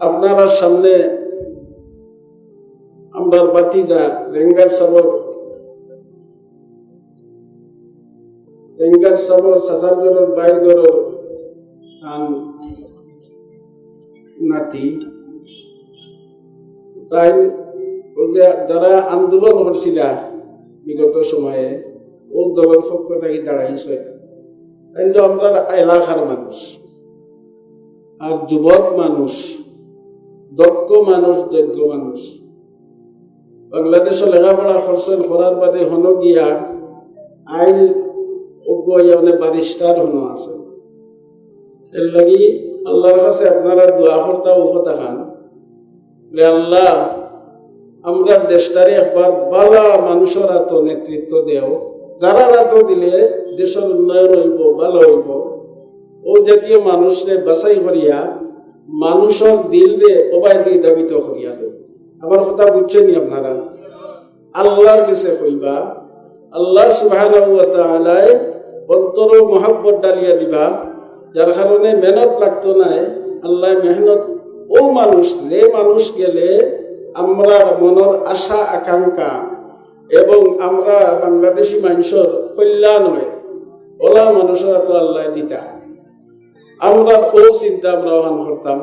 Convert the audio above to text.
আপনারা সামনে আমরার বাতিজা রেঙ্গার সবর রেঙ্গার সবর সাসার গরর বাইর গরর আন নাতি। তাই যারা আন্দোলন করছিল বিগত সময়ে ও দলের পক্ষ থেকে দাঁড়াইছে। তাই তো আমরা এলাকার মানুষ। আর যুবক মানুষ, দক্ষ মানুষ যোগ্য মানুষ। বাংলাদেশে লেখাপড়া করছেন করার বাদে হন গিয়া আইন অজ্ঞ বারিস্টার হন আছে। এর লাগি আল্লাহর কাছে আপনারা দোয়া করতা কথা খান। আল্লাহ, আমরা দেশটারে একবার বালা মানুষের হাত নেতৃত্ব দেও। যারা হাত দিলে দেশের উন্নয়ন হইব, ভালো হইব। জাতীয় মানুষরে বাছাই করিয়া মানুষের দিল রে অবায়দি দাবিত করিয়া দেব আমার কথা বুঝছেন আপনারা? আল্লাহর কাছে কইবা, আল্লাহ সুবহানাহু অন্তর মহাব্বত ডালিয়া দিবা যার কারণে মেহনত লাগতো নাই, আল্লাহ মেহনত ও মানুষ, যে মানুষ গেলে আমরা মনের আশা আকাঙ্ক্ষা এবং আমরা বাংলাদেশি মানুষের কল্যাণ হয়। ওলা মানুষের তো আল্লাহ দিতা। আমরা ও চিন্তা আমরা করতাম?